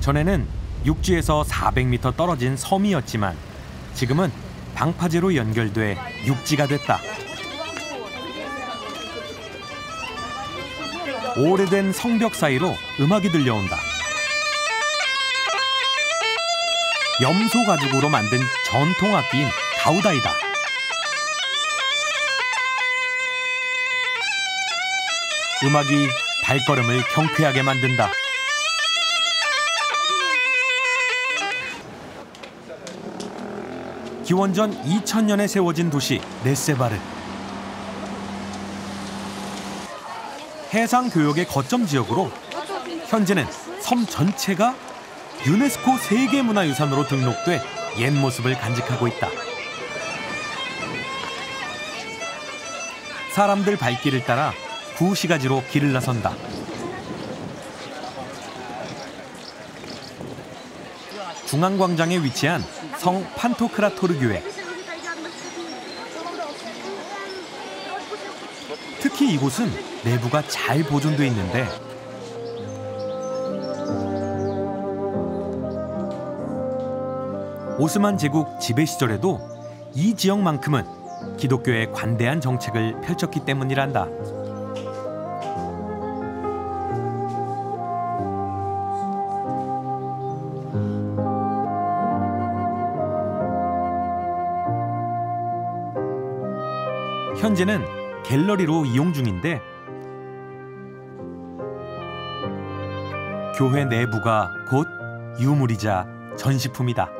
전에는 육지에서 400m 떨어진 섬이었지만 지금은 방파제로 연결돼 육지가 됐다. 오래된 성벽 사이로 음악이 들려온다. 염소 가죽으로 만든 전통 악기인 가우다이다. 음악이 발걸음을 경쾌하게 만든다. 기원전 2000년에 세워진 도시 네세바르. 해상 교역의 거점 지역으로 현재는 섬 전체가 유네스코 세계문화유산으로 등록돼 옛 모습을 간직하고 있다. 사람들 발길을 따라 구시가지로 길을 나선다. 중앙광장에 위치한 성 판토크라토르 교회. 특히 이곳은 내부가 잘 보존돼 있는데 오스만 제국 지배 시절에도 이 지역만큼은 기독교의 관대한 정책을 펼쳤기 때문이란다. 현재는 갤러리로 이용 중인데 교회 내부가 곧 유물이자 전시품이다.